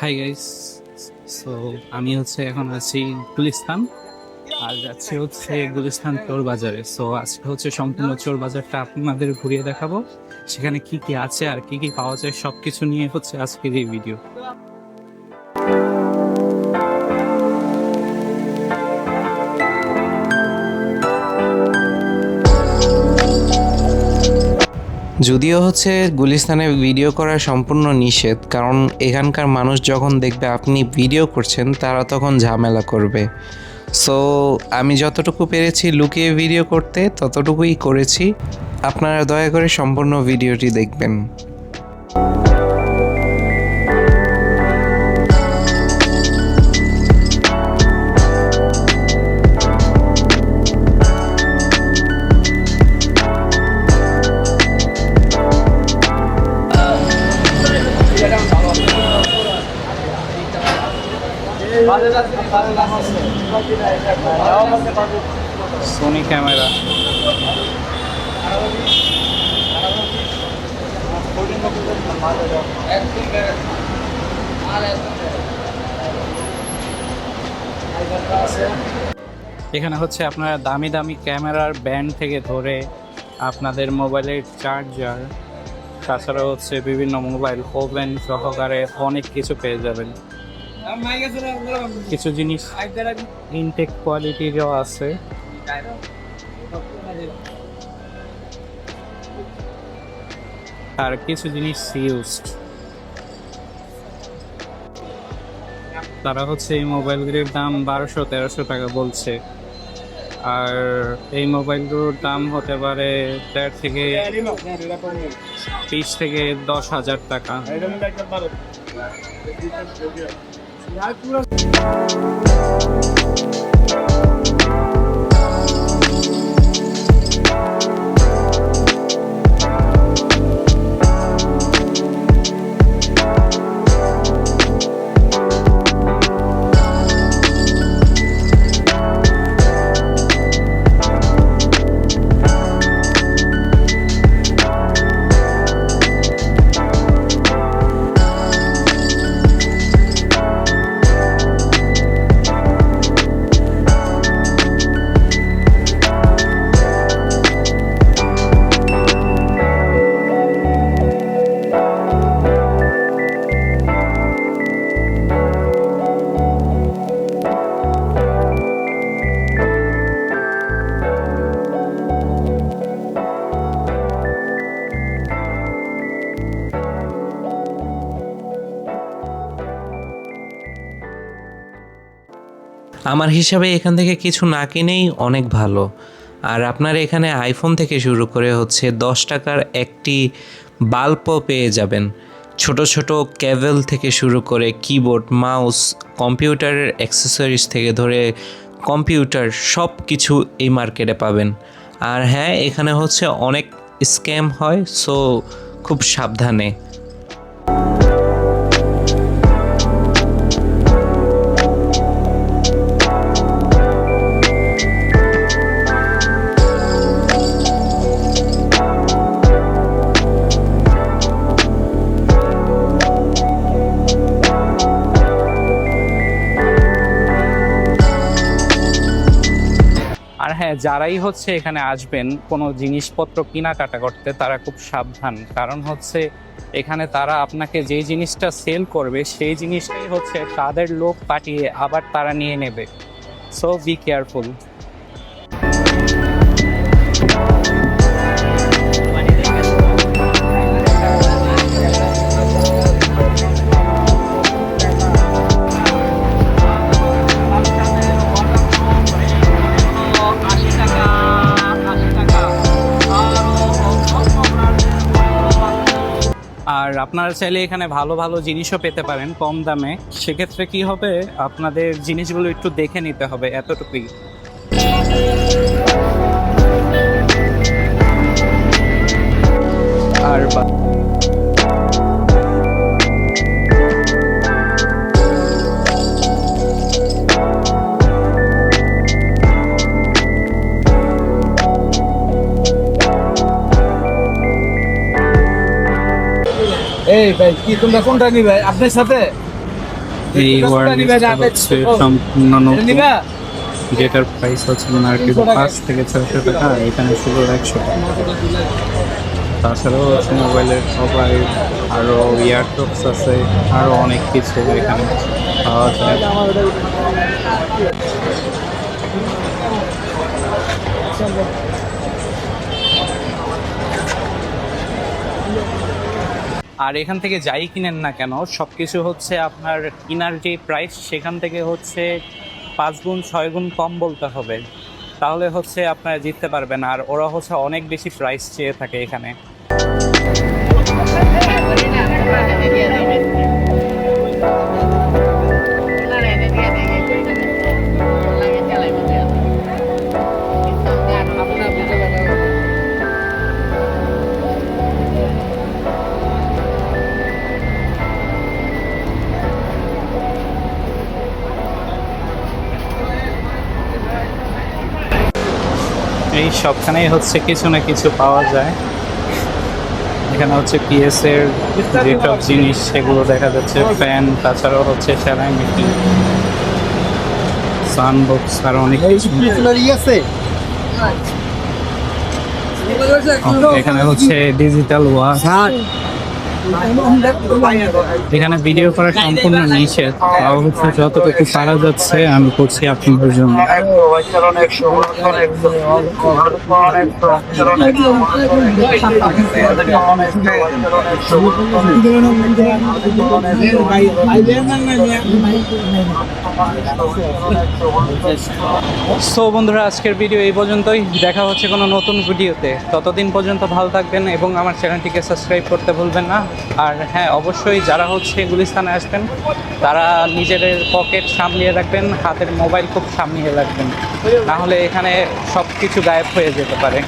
Hi guys so আমি হচ্ছে এখন আছি গুলিস্তান। আর যাচ্ছি হচ্ছে গুলিস্তান চোর বাজারে। সো আজকে হচ্ছে সম্পূর্ণ চোর বাজারটা আপনাদের ঘুরিয়ে দেখাবো। সেখানে কি কি আছে আর কি কি পাওয়া যায় সব কিছু নিয়ে হচ্ছে আজকের এই ভিডিও যদিও হচ্ছে গুলিস্তানে ভিডিও করা সম্পূর্ণ নিষেধ, কারণ এখানকার মানুষ যখন দেখবে আপনি ভিডিও করছেন, তারা তখন ঝামেলা করবে। সো আমি যতটুকু পেরেছি লুকিয়ে ভিডিও করতে, ততটুকুই করেছি। আপনারা দয়া করে সম্পূর্ণ ভিডিওটি দেখবেন। সোনি ক্যামেরা এখানে হচ্ছে আপনারা দামি দামি ক্যামেরার ব্যান্ড থেকে ধরে আপনাদের মোবাইলের চার্জার তাছাড়া হচ্ছে বিভিন্ন মোবাইল ওভেন সহকারে অনেক কিছু পেয়ে যাবেন। কিছু জিনিস ইনটেক কোয়ালিটিরও আছে। আর কিছু জিনিস ইউজড তারা হচ্ছে এই মোবাইলগুলির দাম বারোশো, তেরোশো টাকা বলছে। আর এই মোবাইলগুলোর দাম হতে পারে দেড় থেকে বিশ থেকে দশ হাজার টাকা। यार पूरा আমার হিসাবে এখান থেকে কিছু না কিনেই অনেক ভালো। আর আপনার এখানে আইফোন থেকে শুরু করে হচ্ছে দশ টাকার একটি বাল্বও পেয়ে যাবেন। ছোট ছোট ক্যাভেল থেকে শুরু করে কিবোর্ড মাউস কম্পিউটারের অ্যাক্সেসরিজ থেকে ধরে কম্পিউটার সব কিছু এই মার্কেটে পাবেন। আর হ্যাঁ এখানে হচ্ছে অনেক স্ক্যাম হয় সো খুব সাবধানে। আর হ্যাঁ যারাই হচ্ছে এখানে আসবেন, কোনো জিনিসপত্র কেনাকাটা করতে তারা খুব সাবধান। কারণ হচ্ছে এখানে তারা আপনাকে যে জিনিসটা সেল করবে, সেই জিনিসটাই হচ্ছে তাদের লোক পাঠিয়ে আবার তারা নিয়ে নেবে। সো বি কেয়ারফুল আপনারা চাইলে এখানে ভালো ভালো জিনিসও পেতে পারেন কম দামে। সেক্ষেত্রে কি হবে? আপনাদের জিনিসগুলো একটু দেখে নিতে হবে এতটুকুই। আর বা- এই ভাই কি তোমরা কোনটা নিবে? আপনার সাথে? এই ওয়ারলেসটা হচ্ছে সম্পূর্ণ নতুন। যেটার প্রাইস হচ্ছে মার্কেট পাঁচ থেকে ছয়শো টাকা এখানে শুধু একশো টাকা। তাছাড়াও আছে মোবাইলের মোবাইল আরও ইয়ারটপস আছে আরও অনেক কিছু এখানে পাওয়া যায়। আর এখান থেকে যাই কিনেন না কেন সব কিছু হচ্ছে আপনার কিনার যে প্রাইস সেখান থেকে হচ্ছে পাঁচ গুণ, ছয় গুণ কম বলতে হবে। তাহলে হচ্ছে আপনারা জিততে পারবেন, আর ওরা হচ্ছে অনেক বেশি প্রাইস চেয়ে থাকে এখানে। এই সবখানেই হচ্ছে কিছু না কিছু পাওয়া যায়। এখানে হচ্ছে পিএস এর যেসব জিনিস সেগুলো দেখা যাচ্ছে ফ্যান তাছাড়াও হচ্ছে সেলাই মেশিন সানবক্স আর অনেক কিছু। এখানে হচ্ছে ডিজিটাল ওয়াচ এখানে ভিডিও করা সম্পূর্ণ নিষেধ। যতটুকু পারা যাচ্ছে, আমি করছি আপনাদের জন্য। সো বন্ধুরা, আজকের ভিডিও এই পর্যন্তই। দেখা হচ্ছে কোনো নতুন ভিডিওতে ততদিন পর্যন্ত ভালো থাকবেন এবং আমার চ্যানেলটিকে সাবস্ক্রাইব করতে ভুলবেন না। আর হ্যাঁ অবশ্যই যারা হচ্ছে গুলিস্তানে আসবেন, তারা নিজেদের পকেট সামলিয়ে রাখবেন, হাতের মোবাইল খুব সামলিয়ে রাখবেন। নাহলে এখানে সব কিছু গায়েব হয়ে যেতে পারে।